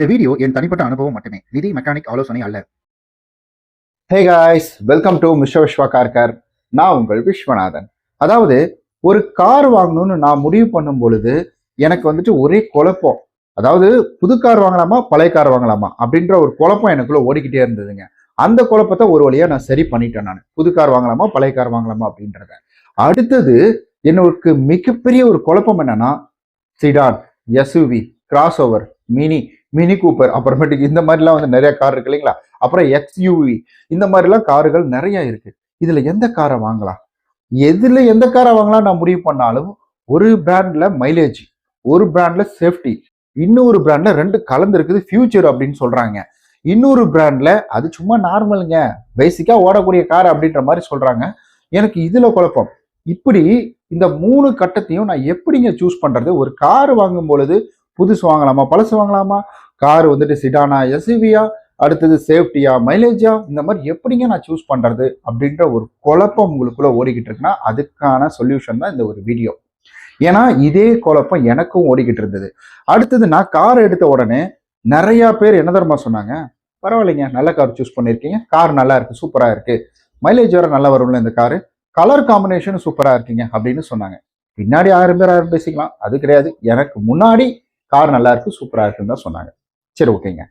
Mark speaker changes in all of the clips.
Speaker 1: இந்த வீடியோ என் தனிப்பட்ட அனுபவம் மட்டுமே. நிதி மெக்கானிக் ஆலோசனை அல்ல.
Speaker 2: Hey guys welcome to mister Vishwa Karkar நான் உங்கள் விஸ்வநாதன். அதாவது ஒரு கார் வாங்கணும்னு நான் முடிவு பண்ணும் பொழுது எனக்கு வந்துட்டு ஒரே குழப்பம். அதாவது புது கார் வாங்கலாமா பழைய கார் வாங்கலாமா அப்படின்ற ஒரு குழப்பம் எனக்குள்ள ஓடிக்கிட்டே இருந்ததுங்க. அந்த குழப்பத்தை ஒரு வழியா நான் சரி பண்ணிட்டேன் நான். புது கார் வாங்கலாமா பழைய கார் வாங்கலாமா அப்படின்றத. அடுத்தது எனக்கு மிகப்பெரிய ஒரு குழப்பம் என்னன்னா sedan SUV cross over mini mini cooper அப்புறமேட்டுக்கு இந்த மாதிரிலாம் வந்து நிறைய கார் இருக்கு இல்லைங்களா? அப்புறம் எக்ஸ்யூவி இந்த மாதிரிலாம் கார்கள் நிறைய இருக்கு. இதுல எந்த காரை வாங்கலாம்? எதுல எந்த காரை வாங்கலாம் நான் முடிவு பண்ணாலும் ஒரு பிராண்ட்ல மைலேஜ் ஒரு பிராண்ட்ல சேஃப்டி இன்னொரு பிராண்ட்ல ரெண்டு கலந்து இருக்குது ஃபியூச்சர் அப்படின்னு சொல்றாங்க. இன்னொரு பிராண்ட்ல அது சும்மா நார்மலுங்க பேசிக்கா ஓடக்கூடிய கார் அப்படின்ற மாதிரி சொல்றாங்க. எனக்கு இதுல குழப்பம். இப்படி இந்த மூணு கட்டத்தையும் நான் எப்படிங்க சூஸ் பண்றது? ஒரு கார் வாங்கும் பொழுது புதுசு வாங்கலாமா பழசு வாங்கலாமா? கார் வந்துட்டு சிடானா எஸ்யூவியா அடுத்தது சேஃப்டியா மைலேஜா இந்த மாதிரி எப்படிங்க நான் சூஸ் பண்றது அப்படின்ற ஒரு குழப்பம் உங்களுக்குள்ள ஓடிக்கிட்டு இருக்குன்னா அதுக்கான சொல்யூஷன் தான் இந்த ஒரு வீடியோ ஏன்னா இதே குழப்பம் எனக்கும் ஓடிக்கிட்டு இருந்தது. அடுத்தது நான் கார் எடுத்த உடனே நிறைய பேர் என்ன தரமா சொன்னாங்க? பரவாயில்லைங்க நல்ல கார் சூஸ் பண்ணியிருக்கீங்க கார் நல்லா இருக்கு சூப்பராக இருக்கு. மைலேஜ் வேற நல்லா வரும்ல இந்த காரு கலர் காம்பினேஷன் சூப்பராக இருக்கீங்க அப்படின்னு சொன்னாங்க. பின்னாடி ஆயிரம் பேர் ஆயிரம் பேசிக்கலாம். அது கிடையாது. எனக்கு முன்னாடி கார் நல்லா இருக்கு சூப்பராக இருக்குன்னு தான் சொன்னாங்க. சரி ஓகேங்க.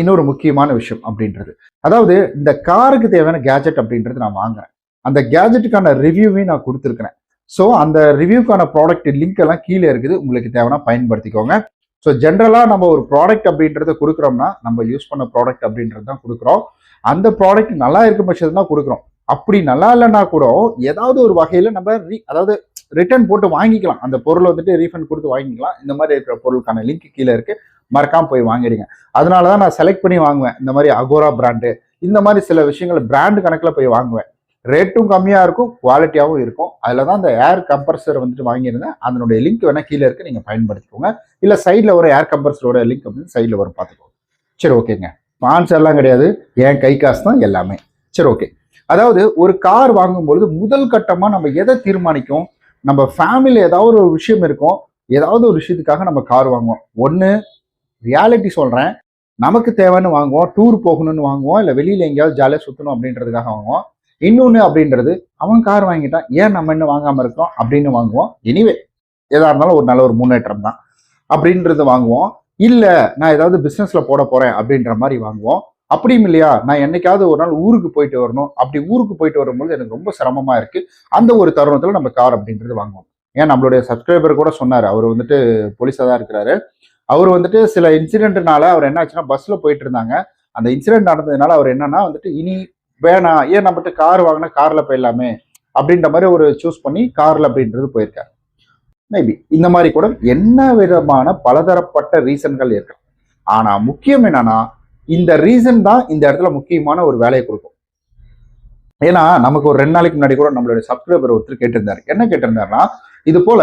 Speaker 2: இன்னொரு முக்கியமான விஷயம் அப்படின்றது. அதாவது இந்த காருக்கு தேவையான கேஜெட் அப்படின்றது நான் வாங்குறேன். அந்த கேஜெட்டுக்கான ரிவ்யூவையும் நான் கொடுத்துருக்கிறேன். ஸோ அந்த ரிவ்யூக்கான ப்ராடக்ட் லிங்க் எல்லாம் கீழே இருக்குது. உங்களுக்கு தேவைன்னா பயன்படுத்திக்கோங்க. ஸோ ஜென்ரலாக நம்ம ஒரு ப்ராடக்ட் அப்படின்றத கொடுக்குறோம்னா நம்ம யூஸ் பண்ண ப்ராடக்ட் அப்படின்றது தான் கொடுக்குறோம். அந்த ப்ராடக்ட் நல்லா இருக்க பட்சத்தில் தான் கொடுக்குறோம். அப்படி நல்லா இல்லைன்னா கூட ஏதாவது ஒரு வகையில் நம்ம ரீ அதாவது ரிட்டர்ன் போட்டு வாங்கிக்கலாம். அந்த பொருளை வந்துட்டு ரீஃபண்ட் கொடுத்து வாங்கிக்கலாம். இந்த மாதிரி இருக்கிற பொருளுக்கான லிங்க் கீழே இருக்கு. மறக்காம போய் வாங்கிடுங்க. அதனால தான் நான் செலக்ட் பண்ணி வாங்குவேன். இந்த மாதிரி அகோரா பிராண்டு இந்த மாதிரி சில விஷயங்கள் பிராண்டு கணக்கில் போய் வாங்குவேன். ரேட்டும் கம்மியாக இருக்கும் குவாலிட்டியாகவும் இருக்கும். அதில் தான் அந்த ஏர் கம்ப்ரஸர் வந்துட்டு வாங்கியிருந்தேன். அதனுடைய லிங்க் வேணால் கீழே இருக்கு நீங்கள் பயன்படுத்திக்கோங்க. இல்லை சைடில் ஒரு ஏர் கம்ப்ரஸரோட லிங்க் அப்படின்னு சைடில் வரும் பார்த்துக்கோங்க. சரி ஓகேங்க ஸ்பான்சர் கிடையாது. என் கை காசு தான் எல்லாமே. சரி ஓகே அதாவது ஒரு கார் வாங்கும்பொழுது முதல் கட்டமாக நம்ம எதை தீர்மானிக்கும்? நம்ம ஃபேமிலியில் ஏதாவது ஒரு விஷயம் இருக்கும் ஏதாவது ஒரு விஷயத்துக்காக நம்ம கார் வாங்குவோம். ஒன்று ரியாலிட்டி சொல்கிறேன் நமக்கு தேவைன்னு வாங்குவோம் டூர் போகணும்னு வாங்குவோம் இல்லை வெளியில் எங்கேயாவது ஜாலியாக சுற்றணும் அப்படின்றதுக்காக வாங்குவோம். இன்னொன்று அப்படின்றது அவன் கார் வாங்கிட்டான் ஏன் நம்ம இன்னும் வாங்காமல் இருக்கோம் அப்படின்னு வாங்குவோம். எனிவே எதாக இருந்தாலும் ஒரு நல்ல ஒரு முன்னேற்றம் தான். அப்படின்றது வாங்குவோம். இல்லை நான் ஏதாவது பிஸ்னஸில் போட போகிறேன் அப்படின்ற மாதிரி வாங்குவோம். அப்படியும் இல்லையா? நான் என்னைக்காவது ஒரு நாள் ஊருக்கு போயிட்டு வரணும். அப்படி ஊருக்கு போயிட்டு வரும்போது எனக்கு ரொம்ப சிரமமாக இருக்கு. அந்த ஒரு தருணத்தில் நம்ம கார் அப்படின்றது வாங்குவோம். ஏன்? நம்மளுடைய சப்ஸ்கிரைபர் கூட சொன்னார். அவர் வந்துட்டு போலீஸாக தான் இருக்கிறாரு. அவர் வந்துட்டு சில இன்சிடென்ட்னால அவர் என்ன ஆச்சுன்னா பஸ்ஸில் போயிட்டு இருந்தாங்க. அந்த இன்சிடென்ட் நடந்ததுனால அவர் என்னன்னா வந்துட்டு இனி வேணாம். ஏன் நம்மகிட்ட கார் வாங்கினா காரில் போயிடலாமே? அப்படின்ற மாதிரி ஒரு சூஸ் பண்ணி காரில் அப்படின்றது போயிருக்காரு. மேபி இந்த மாதிரி கூட என்ன விதமான பலதரப்பட்ட ரீசன்கள் இருக்கு ஆனா முக்கியம் என்னன்னா இந்த ரீசன் தான் இந்த இடத்துல முக்கியமான ஒரு வேலையை கொடுக்கும். ஏன்னா நமக்கு ஒரு ரெண்டு நாளைக்கு முன்னாடி கூட நம்மளுடைய சப்ஸ்கிரைபர் ஒருத்தர் கேட்டிருந்தாரு. என்ன கேட்டிருந்தாருன்னா இது போல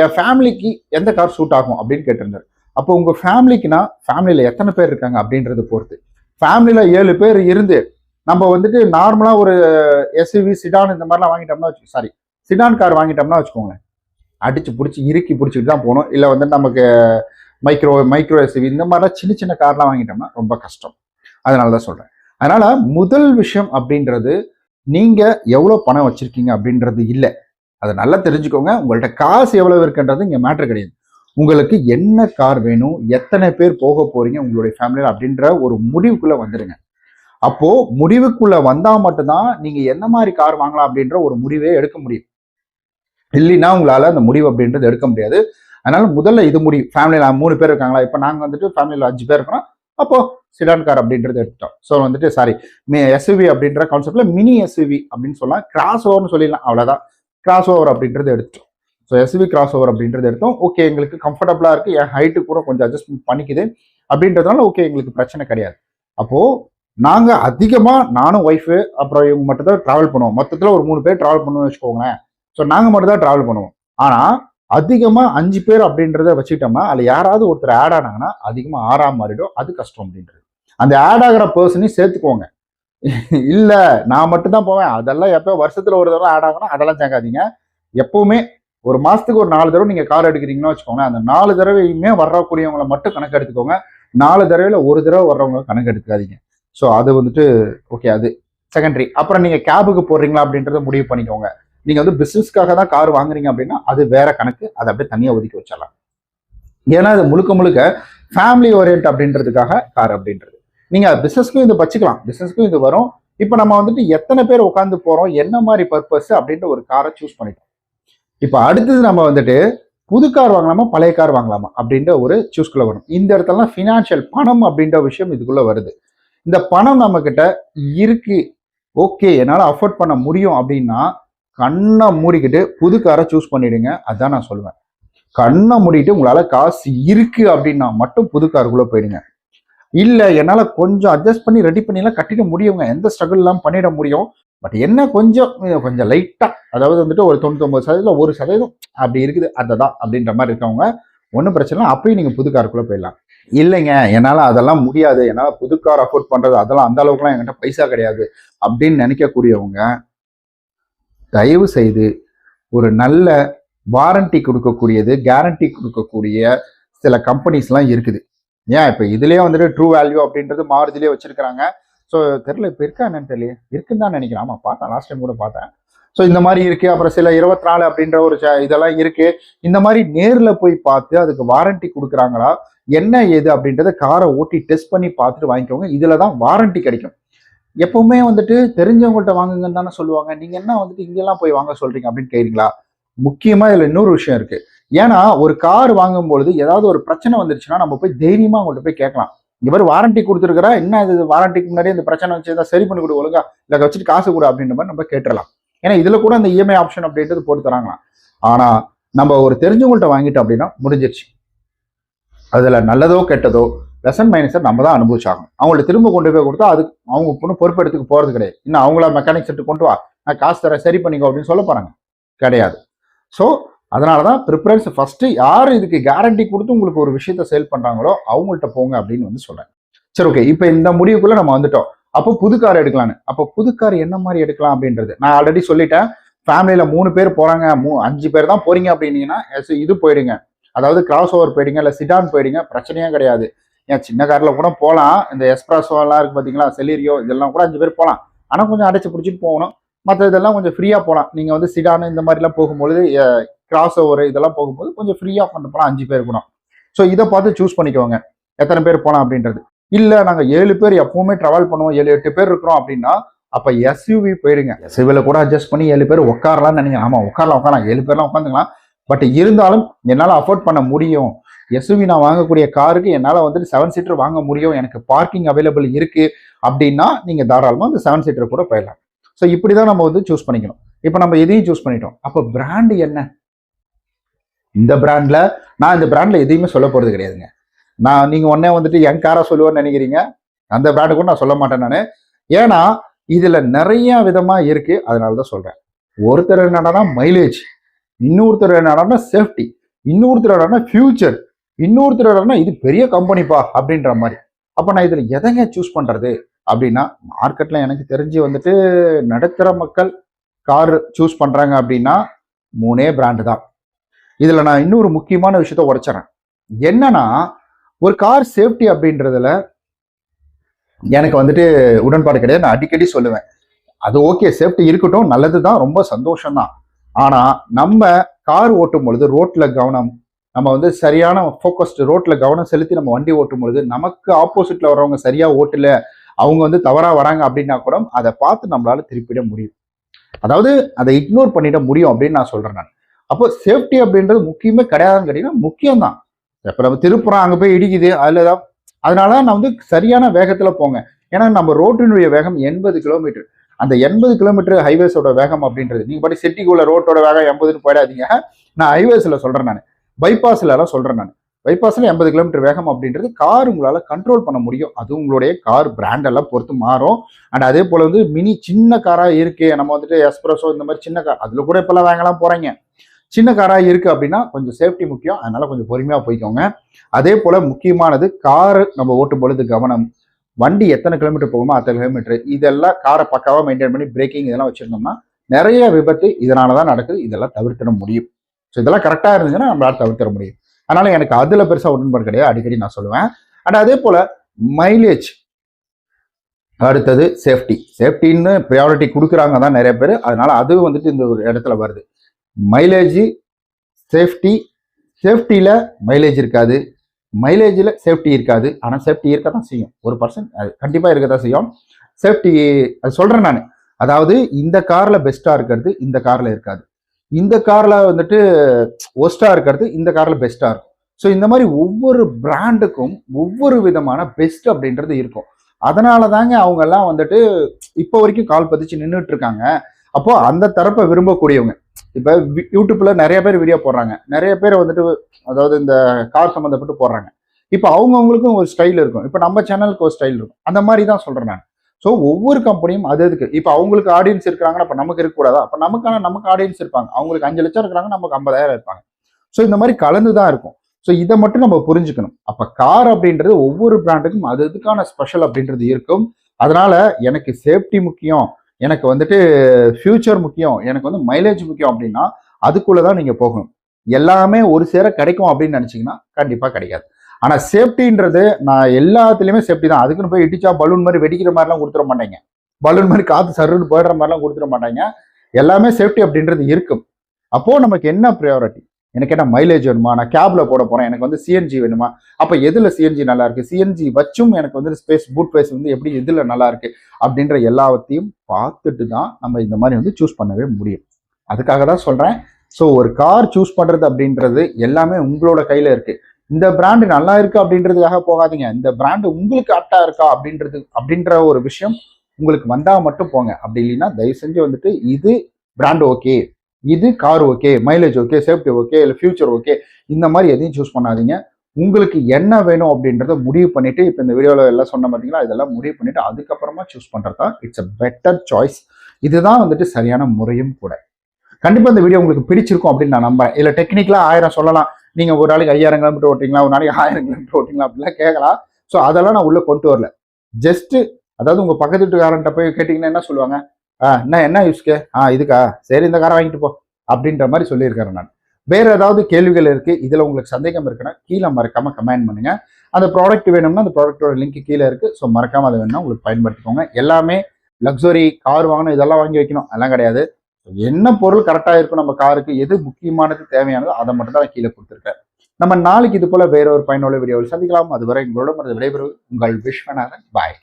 Speaker 2: என் ஃபேமிலிக்கு எந்த கார் சூட் ஆகும் அப்படின்னு கேட்டிருந்தார். அப்போ உங்க ஃபேமிலிக்குனா ஃபேமிலியில எத்தனை பேர் இருக்காங்க அப்படின்றத பொறுத்து. ஃபேமிலியில ஏழு பேர் இருந்து நம்ம வந்துட்டு நார்மலா ஒரு எஸ்யூவி சிடான் இந்த மாதிரிலாம் வாங்கிட்டோம்னா வச்சு சாரி சிடான் கார் வாங்கிட்டோம்னா வச்சுக்கோங்களேன். அடிச்சு பிடிச்சி இறுக்கி பிடிச்சிட்டு தான் போகணும். இல்லை வந்து நமக்கு மைக்ரோ மைக்ரோ எஸ்யூவி இந்த மாதிரிலாம் சின்ன சின்ன கார்லாம் வாங்கிட்டோம்னா ரொம்ப கஷ்டம். அதனால தான் சொல்கிறேன் அதனால் முதல் விஷயம் அப்படின்றது நீங்கள் எவ்வளோ பணம் வச்சுருக்கீங்க அப்படின்றது இல்லை. அதை நல்லா தெரிஞ்சுக்கோங்க. உங்கள்ட்ட காசு எவ்வளோ இருக்குன்றது இங்கே மேட்ரு கிடையாது. உங்களுக்கு என்ன கார் வேணும் எத்தனை பேர் போக போகிறீங்க உங்களுடைய ஃபேமிலியில் அப்படின்ற ஒரு முடிவுக்குள்ளே வந்துடுங்க அப்போது முடிவுக்குள்ளே வந்தால் மட்டும்தான் நீங்கள் என்ன மாதிரி கார் வாங்கலாம் அப்படின்ற ஒரு முடிவே எடுக்க முடியும். இல்லைன்னா உங்களால் அந்த முடிவு அப்படின்றது எடுக்க முடியாது. அதனால முதல்ல இது முடியும் ஃபேமிலியில் மூணு பேர் இருக்காங்களா? இப்போ நாங்கள் வந்துட்டு ஃபேமிலியில் அஞ்சு பேர் இருக்கிறோம். அப்போ சிடான் கார் அப்படின்றது எடுத்துட்டோம். ஸோ வந்துட்டு சாரி எஸ்யூவி அப்படின்ற கான்செப்ட்ல மினி எஸ்யூவி அப்படின்னு சொல்லலாம். கிராஸ் ஓவர்னு சொல்லிடலாம். அவ்வளோதான் கிராஸ் ஓவர் அப்படின்றது எடுத்துட்டோம். ஸோ எஸ்யூவி கிராஸ் ஓவர் அப்படின்றது எடுத்தோம். ஓகே எங்களுக்கு கம்ஃபர்டபுளாக இருக்குது என் ஹைட்டு கூட கொஞ்சம் அட்ஜஸ்ட்மெண்ட் பண்ணிக்குது. அப்படின்றதுனால ஓகே எங்களுக்கு பிரச்சனை கிடையாது. அப்போது நாங்கள் அதிகமாக நானும் ஒய்ஃபு அப்புறம் இவங்க மட்டும் தான் ட்ராவல் பண்ணுவோம். மொத்தத்தில் ஒரு மூணு பேர் ட்ராவல் பண்ணுவோம்னு வச்சுக்கோங்களேன். ஸோ நாங்கள் மட்டும் தான் ட்ராவல் பண்ணுவோம். ஆனால் அதிகமாக அஞ்சு பேர் அப்படின்றத வச்சுக்கிட்டோம்னா அதில் யாராவது ஒருத்தர் ஆட் ஆனாங்கன்னா அதிகமாக ஆறாம மாறிடும். அது கஷ்டம் அப்படின்றது. அந்த ஆட் ஆகிற பர்சனையும் சேர்த்துக்கோங்க. இல்லை நான் மட்டும்தான் போவேன். அதெல்லாம் எப்போ வருஷத்தில் ஒரு தடவை ஆட் ஆகணும் அதெல்லாம் சேர்க்காதீங்க. எப்பவுமே ஒரு மாதத்துக்கு ஒரு நாலு தடவை நீங்கள் கார் எடுக்கிறீங்கன்னு வச்சுக்கோங்க அந்த நாலு தடவையுமே வரக்கூடியவங்களை மட்டும் கணக்கு எடுத்துக்கோங்க. நாலு தடவையில் ஒரு தடவை வர்றவங்க கணக்கு எடுக்காதீங்க. ஸோ அது வந்துட்டு ஓகே அது செகண்டரி அப்புறம் நீங்கள் கேபுக்கு போடுறீங்களா அப்படின்றத முடிவு பண்ணிக்கோங்க. நீங்கள் வந்து பிஸ்னஸ்க்காக தான் கார் வாங்குறீங்க அப்படின்னா அது வேற கணக்கு. அதை அப்படியே தனியாக ஒதுக்கி வச்சிடலாம். ஏன்னா இது முழுக்க முழுக்க ஃபேமிலி ஓரியன்ட் அப்படின்றதுக்காக கார் அப்படின்றது. நீங்கள் பிஸ்னஸ்க்கும் இது வச்சுக்கலாம். பிஸ்னஸ்க்கும் இது வரும். இப்போ நம்ம வந்துட்டு எத்தனை பேர் உட்காந்து போகிறோம் என்ன மாதிரி பர்பஸ் அப்படின்ற ஒரு காரை சூஸ் பண்ணிட்டோம். இப்போ அடுத்தது நம்ம வந்துட்டு புது கார் வாங்கலாமா பழைய கார் வாங்கலாமா அப்படின்ற ஒரு சூஸ்குள்ள வரும். இந்த இடத்துலலாம் ஃபினான்ஷியல் பணம் அப்படின்ற விஷயம் இதுக்குள்ள வருது. இந்த பணம் நம்ம கிட்ட இருக்கு. ஓகே என்னால் அஃபோர்ட் பண்ண முடியும் அப்படின்னா கண்ணை மூடிக்கிட்டு புது காரை சூஸ் பண்ணிடுங்க. அதான் நான் சொல்லுவேன் கண்ணை மூடிட்டு உங்களால் காசு இருக்கு அப்படின்னா மட்டும் புது காருக்குள்ளே போயிடுங்க. இல்லை என்னால் கொஞ்சம் அட்ஜஸ்ட் பண்ணி ரெடி பண்ணிலாம் கட்டிட முடியுங்க. எந்த ஸ்ட்ரகிள்லாம் பண்ணிட முடியும். பட் என்ன கொஞ்சம் கொஞ்சம் லைட்டாக அதாவது வந்துட்டு ஒரு தொண்ணூத்தொம்பது சதவீதம் ஒரு சதவீதம் அப்படி இருக்குது அதுதான் அப்படின்ற மாதிரி இருக்கவங்க ஒன்றும் பிரச்சனை இல்லை. அப்பயும் நீங்கள் புது காருக்குள்ளே போயிடலாம். இல்லைங்க என்னால் அதெல்லாம் முடியாது. என்னால் புது கார் அஃபோர்ட் பண்ணுறது அதெல்லாம் அந்த அளவுக்குலாம் என்கிட்ட பைசா கிடையாது அப்படின்னு நினைக்கக்கூடியவங்க தயவு செய்து ஒரு நல்ல வாரண்டி கொடுக்கக்கூடியது கேரண்டி கொடுக்கக்கூடிய சில கம்பெனிஸ்லாம் இருக்குது. ஏன்? இப்போ இதுலேயே வந்துட்டு ட்ரூ வேல்யூ அப்படின்றது மாறுதிலே வச்சுருக்கிறாங்க. ஸோ தெரில இப்போ இருக்கா என்னன்னு தெரியல இருக்குன்னு தான் நினைக்கிறேன். ஆமாம் பார்த்தேன். லாஸ்ட் டைம் கூட பார்த்தேன். ஸோ இந்த மாதிரி இருக்குது அப்புறம் சில இருபத்தி நாலு அப்படின்ற ஒரு இதெல்லாம் இருக்குது இந்த மாதிரி நேரில் போய் பார்த்து அதுக்கு வாரண்டி கொடுக்குறாங்களா? என்ன ஏது அப்படின்றத காரை ஓட்டி டெஸ்ட் பண்ணி பார்த்துட்டு வாங்கிக்கோங்க. இதில் தான் வாரண்டி கிடைக்கும். எப்பவுமே வந்துட்டு தெரிஞ்சவங்கள்ட்ட வாங்குங்கன்னு தானே சொல்லுவாங்க. நீங்க என்ன வந்துட்டு இங்கெல்லாம் போய் வாங்க சொல்றீங்க அப்படின்னு கேட்குறீங்களா முக்கியமா இதுல இன்னொரு விஷயம் இருக்கு. ஏன்னா ஒரு கார் வாங்கும் பொழுது ஏதாவது ஒரு பிரச்சனை வந்துருச்சுன்னா நம்ம போய் தைரியமா அவங்கள்ட்ட போய் கேட்கலாம். இவர் வாரண்டி கொடுத்துருக்கிறா என்ன இது வாரண்டிக்கு முன்னாடி இந்த பிரச்சனை வச்சு சரி பண்ணி கொடு ஒழுங்கா இல்லை வச்சுட்டு காசு கொடு அப்படின்ற மாதிரி நம்ம கேட்டுடலாம் ஏன்னா இதுல கூட அந்த இஎம்ஐ ஆப்ஷன் அப்படின்றது போட்டு தராங்களாம். ஆனா நம்ம ஒரு தெரிஞ்சவங்கள்ட்ட வாங்கிட்டோம் அப்படின்னா முடிஞ்சிருச்சு. அதுல நல்லதோ கெட்டதோ லெசன் மைனஸை நம்ம தான் அனுபவிச்சாகணும். அவங்கள்ட்ட திரும்ப கொண்டு போய் கொடுத்தா அதுக்கு அவங்க பொண்ணு பொறுப்பெடுத்துக்கு போகிறது கிடையாது. இன்னும் அவங்கள மெக்கானிக் செட்டு கொண்டு வா. நான் காசு தரேன் சரி பண்ணிக்கோ அப்படின்னு சொல்ல போகிறாங்க கிடையாது. ஸோ அதனால தான் ப்ரிஃபரன்ஸ் ஃபஸ்ட்டு யார் இதுக்கு கேரண்டி கொடுத்து உங்களுக்கு ஒரு விஷயத்த சேல் பண்ணுறாங்களோ அவங்கள்ட்ட போங்க அப்படின்னு வந்து சொல்கிறேன் சரி ஓகே இப்போ இந்த முடிவுக்குள்ளே நம்ம வந்துட்டோம். அப்போ புது கார் எடுக்கலான்னு அப்போ புது கார் என்ன மாதிரி எடுக்கலாம் அப்படின்றது. நான் ஆல்ரெடி சொல்லிட்டேன். ஃபேமிலியில் மூணு பேர் போகிறாங்க மூ அஞ்சு பேர் தான் போகிறீங்க அப்படின்னீங்கன்னா எஸ் இது போயிடுங்க. அதாவது கிராஸ் ஓவர் போயிடுங்க இல்லை சிடான் போயிடுங்க. பிரச்சனையே கிடையாது. ஏன் சின்ன காரில் கூட போகலாம் இந்த எஸ்பிரஸோலாம் இருக்குது இருக்கு பாத்தீங்களா? செலீரியோ இதெல்லாம் கூட அஞ்சு பேர் போகலாம் ஆனால் கொஞ்சம் அடைச்சி பிடிச்சிட்டு போகணும். மற்ற இதெல்லாம் கொஞ்சம் ஃப்ரீயாக போகலாம் நீங்கள் வந்து சிடானு இந்த மாதிரிலாம் போகும்பொழுது கிராஸ் ஓவர் இதெல்லாம் போகும்போது கொஞ்சம் ஃப்ரீயாக கொண்டு போகலாம் அஞ்சு பேர் கூட. ஸோ இதை பார்த்து சூஸ் பண்ணிக்கோங்க. எத்தனை பேர் போகலாம் அப்படின்றது. இல்லை நாங்கள் ஏழு பேர் எப்பவுமே ட்ராவல் பண்ணுவோம். ஏழு எட்டு பேர் இருக்கிறோம் அப்படின்னா அப்போ எஸ்யூவி போயிடுங்க எஸ்யூவில கூட அட்ஜஸ்ட் பண்ணி ஏழு பேர் உட்காரலாம்னு நினைக்கிறேன் ஆமாம் உட்காரலாம் உட்காரலாம். ஏழு பேர்லாம் உட்காந்துக்கலாம். பட் இருந்தாலும் என்னால் அஃபோர்ட் பண்ண முடியும். எஸ்யூவி நான் வாங்கக்கூடிய காருக்கு என்னால் வந்துட்டு செவன் சீட்டர் வாங்க முடியும். எனக்கு பார்க்கிங் அவைலபிள் இருக்குது அப்படின்னா நீங்கள் தாராளமாக அந்த செவன் சீட்டர் கூட போயிடலாம். ஸோ இப்படி தான் நம்ம வந்து சூஸ் பண்ணிக்கணும். இப்போ நம்ம எதையும் சூஸ் பண்ணிட்டோம். அப்போ பிராண்ட் என்ன? இந்த பிராண்டில் நான் இந்த பிராண்டில் எதையுமே சொல்ல போகிறது கிடையாதுங்க. நான் நீங்கள் உடனே வந்துட்டு என் காராக சொல்லுவேன்னு நினைக்கிறீங்க. அந்த பிராண்டு கூட நான் சொல்ல மாட்டேன் நான். ஏன்னா இதில் நிறைய விதமாக இருக்குது அதனால தான் சொல்கிறேன் ஒருத்தர் என்னன்னா மைலேஜ் இன்னொருத்தர் என்னன்னா சேஃப்டி இன்னொருத்தர் என்னன்னா ஃபியூச்சர் இன்னொருத்தரோடனா இது பெரிய கம்பெனிப்பா அப்படின்ற மாதிரி. அப்போ நான் இதில் எதைங்க சூஸ் பண்ணுறது அப்படின்னா மார்க்கெட்டில் எனக்கு தெரிஞ்சு வந்துட்டு நடுத்தர மக்கள் கார் சூஸ் பண்ணுறாங்க அப்படின்னா மூணே பிராண்டு தான். இதில் நான் இன்னொரு முக்கியமான விஷயத்த உடைச்சிடறேன் என்னன்னா ஒரு கார் சேஃப்டி அப்படின்றதுல எனக்கு வந்துட்டு உடன்பாடு கிடையாது. நான் அடிக்கடி சொல்லுவேன். அது ஓகே சேஃப்டி இருக்கட்டும் நல்லது தான் ரொம்ப சந்தோஷம் தான் நம்ம கார் ஓட்டும் பொழுது ரோட்டில் கவனம் நம்ம வந்து சரியான ஃபோக்கஸ்டு ரோட்ல கவனம் செலுத்தி நம்ம வண்டி ஓட்டும் பொழுது நமக்கு ஆப்போசிட்ல வரவங்க சரியா ஓட்டல அவங்க வந்து தவறா வராங்க அப்படின்னா கூட அதை பார்த்து நம்மளால திருப்பிட முடியும். அதாவது அதை இக்னோர் பண்ணிட முடியும் அப்படின்னு நான் சொல்றேன் நான். அப்போ சேஃப்டி அப்படின்றது முக்கியமே கிடையாதுன்னு கேட்டீங்கன்னா முக்கியம்தான். இப்போ நம்ம திருப்புறம் அங்கே போய் இடிக்குது அதில் தான். அதனால நான் வந்து சரியான வேகத்துல போங்க. ஏன்னா நம்ம ரோட்டினுடைய வேகம் எண்பது கிலோமீட்டர் அந்த எண்பது கிலோமீட்டர் ஹைவேஸோட வேகம் அப்படின்றது நீங்க பாட்டி சிட்டிக்குள்ள ரோட்டோட வேகம் எண்பதுன்னு போயிடாதீங்க. நான் ஹைவேஸ்ல சொல்றேன் நான். பைபாஸ்லலாம் எல்லாம் நான். பைபாஸில் எண்பது கிலோமீட்டர் வேகம் அப்படின்றது கார் உங்களால் கண்ட்ரோல் பண்ண முடியும். அது உங்களுடைய கார் பிராண்டெல்லாம் பொறுத்து மாறும். அண்ட் அதே போல் வந்து மினி சின்ன காராக இருக்குது நம்ம வந்துட்டு எஸ்பிரஸோ இந்த மாதிரி சின்ன கார் அதில் கூட இப்போல்லாம் வாங்கலாம் போகிறீங்க சின்ன காராக இருக்குது அப்படின்னா கொஞ்சம் சேஃப்டி முக்கியம். அதனால் கொஞ்சம் பொறுமையாக போய்க்கோங்க. அதே போல் முக்கியமானது கார் நம்ம ஓட்டும் பொழுது கவனம். வண்டி எத்தனை கிலோமீட்டர் போகுமோ அத்தனை கிலோமீட்டர் இதெல்லாம் காரை பக்காவாக மெயின்டைன் பண்ணி பிரேக்கிங் இதெல்லாம் வச்சுருந்தோம்னா நிறைய விபத்து இதனால தான் நடக்குது. இதெல்லாம் தவிர்த்திட முடியும். ஸோ இதெல்லாம் கரெக்டாக இருந்துச்சுன்னா நம்மளால் தவிர்த்திட முடியும். அதனால எனக்கு அதில் பெருசாக உடன்பாடு கிடையாது. அடிக்கடி நான் சொல்லுவேன். அண்ட் அதே போல் மைலேஜ் அடுத்தது சேஃப்டி சேஃப்டின்னு ப்ரையாரிட்டி கொடுக்குறாங்க தான் நிறைய பேர். அதனால அது வந்துட்டு இந்த ஒரு இடத்துல வருது. மைலேஜ் சேஃப்டி சேஃப்டியில் மைலேஜ் இருக்காது. மைலேஜில் சேஃப்டி இருக்காது. ஆனால் சேஃப்டி இருக்க தான் செய்யும். ஒரு பர்சன்ட் அது கண்டிப்பாக இருக்க தான் செய்யும். சேஃப்டி அது சொல்கிறேன் நான். அதாவது இந்த காரில் பெஸ்ட்டாக இருக்கிறது இந்த காரில் இருக்காது. இந்த காரில் வந்துட்டு ஒஸ்ட்டாக இருக்கிறது இந்த காரில் பெஸ்ட்டாக இருக்கும். ஸோ இந்த மாதிரி ஒவ்வொரு பிராண்டுக்கும் ஒவ்வொரு விதமான பெஸ்ட் அப்படின்றது இருக்கும். அதனால தாங்க அவங்க எல்லாம் வந்துட்டு இப்போ வரைக்கும் கால் பதிச்சு நின்றுட்டு இருக்காங்க. அப்போ அந்த தரப்பை விரும்பக்கூடியவங்க. இப்போ யூடியூப்ல நிறைய பேர் வீடியோ போடுறாங்க. நிறைய பேர் வந்துட்டு அதாவது இந்த கார் சம்மந்தப்பட்டு போடுறாங்க. இப்போ அவங்கவுங்களுக்கும் ஒரு ஸ்டைல் இருக்கும். இப்போ நம்ம சேனலுக்கு ஒரு ஸ்டைல் இருக்கும். அந்த மாதிரி தான் சொல்கிறேன் நான். ஸோ ஒவ்வொரு கம்பெனியும் அது அதுக்கு இப்போ அவங்களுக்கு ஆடியன்ஸ் இருக்காங்கன்னா அப்போ நமக்கு இருக்கக்கூடாதா? அப்போ நமக்கான நமக்கு ஆடியன்ஸ் இருப்பாங்க. அவங்களுக்கு அஞ்சு லட்சம் இருக்கிறாங்க நமக்கு ஐம்பதாயிரம் இருப்பாங்க. ஸோ இந்த மாதிரி கலந்து தான் இருக்கும். ஸோ இதை மட்டும் நம்ம புரிஞ்சுக்கணும். அப்போ கார் அப்படின்றது ஒவ்வொரு பிராண்டுக்கும் அது அதுக்கான ஸ்பெஷல் அப்படின்றது இருக்கும். அதனால எனக்கு சேஃப்டி முக்கியம். எனக்கு வந்துட்டு ஃபியூச்சர் முக்கியம். எனக்கு வந்து மைலேஜ் முக்கியம் அப்படின்னா அதுக்குள்ளே தான் நீங்கள் போகணும். எல்லாமே ஒரு சேர கிடைக்கும் அப்படின்னு நினச்சிங்கன்னா கண்டிப்பாக கிடைக்காது. ஆனால் சேஃப்டின்றது நான் எல்லாத்துலேயுமே சேஃப்டி தான். அதுக்குன்னு போய் இடிச்சா பலூன் மாதிரி வெடிக்கிற மாதிரிலாம் கொடுத்துட மாட்டேங்க. பலூன் மாதிரி காற்று சருன்னு போயிடுற மாதிரிலாம் கொடுத்துட மாட்டாங்க. எல்லாமே சேஃப்டி அப்படின்றது இருக்கும். அப்போது நமக்கு என்ன ப்ரையாரிட்டி எனக்கு என்ன மைலேஜ் வேணுமா? நான் கேபில் போட போகிறேன் எனக்கு வந்து சிஎன்ஜி வேணுமா? அப்போ எதில் சிஎன்ஜி நல்லாயிருக்கு சிஎன்ஜி வச்சும் எனக்கு வந்து ஸ்பேஸ் பூட் ஸ்பேஸ் வந்து எப்படி எதில் நல்லாயிருக்கு அப்படின்ற எல்லாத்தையும் பார்த்துட்டு தான் நம்ம இந்த மாதிரி வந்து சூஸ் பண்ணவே முடியும். அதுக்காக தான் சொல்கிறேன் ஸோ ஒரு கார் சூஸ் பண்ணுறது அப்படின்றது எல்லாமே உங்களோட கையில் இருக்குது இந்த பிராண்டு நல்லா இருக்கு அப்படின்றதுக்காக போகாதீங்க. இந்த பிராண்டு உங்களுக்கு அட்டா இருக்கா அப்படின்றது அப்படின்ற ஒரு விஷயம் உங்களுக்கு வந்தா மட்டும் போங்க. அப்படி இல்லைன்னா தயவு செஞ்சு வந்துட்டு இது பிராண்ட் ஓகே இது car okay mileage okay safety okay இல்லை ஃபியூச்சர் ஓகே இந்த மாதிரி எதையும் சூஸ் பண்ணாதீங்க. உங்களுக்கு என்ன வேணும் அப்படின்றத முடிவு பண்ணிட்டு இப்போ இந்த வீடியோவில் எல்லாம் சொன்ன பார்த்தீங்களா இதெல்லாம் முடிவு பண்ணிட்டு அதுக்கப்புறமா சூஸ் பண்ணுறது தான். இட்ஸ் அ பெட்டர் சாய்ஸ் இதுதான் வந்துட்டு சரியான முறையும் கூட. கண்டிப்பாக இந்த வீடியோ உங்களுக்கு பிடிச்சிருக்கும் அப்படின்னு நான் நம்புறேன். இல்லை டெக்னிக்கலாக ஆயிரம் சொல்லலாம். நீங்கள் ஒரு நாளைக்கு ஐயாயிரம் கிலோமீட்டர் ஓட்டிங்களா ஒரு நாளைக்கு ஆயிரம் கிலோமீட்டர் ஓட்டிங்களா அப்படிலாம் கேட்கலாம். ஸோ அதெல்லாம் நான் உள்ளே கொண்டு வரல. ஜஸ்ட் அதாவது உங்கள் பக்கத்து வீட்டுக்காரன்ட்ட போய் கேட்டிங்கன்னா என்ன சொல்லுவாங்க? ஆ என்ன என்ன யூஸ்க்கு ஆ இதுக்கா? சரி இந்த காரை வாங்கிட்டு போ. அப்படின்ற மாதிரி சொல்லியிருக்கிறேன் நான். வேற ஏதாவது கேள்விகள் இருக்கு இதுல உங்களுக்கு சந்தேகம் இருக்குன்னா கீழே மறக்காம கமெண்ட் பண்ணுங்க. அந்த ப்ராடக்ட் வேணும்னா அந்த ப்ராடக்ட்டோட லிங்க் கீழே இருக்கு. ஸோ மறக்காம அதை வேணும்னா உங்களுக்கு பயன்படுத்திக்கோங்க. எல்லாமே லக்ஸரி கார் வாங்கணும் இதெல்லாம் வாங்கி வைக்கணும். அதெல்லாம் கிடையாது. என்ன பொருள் கரெக்டாக இருக்கும் நம்ம காருக்கு எது முக்கியமானது தேவையானதோ அதை மட்டும் தான் கீழே கொடுத்துருக்கேன். நம்ம நாளைக்கு இது போல வேற ஒரு பயனுள்ள வீடியோவில் சந்திக்கலாம். அதுவரை உங்களோட விடைபெறும் உங்கள் விஸ்வநாதன். பாய்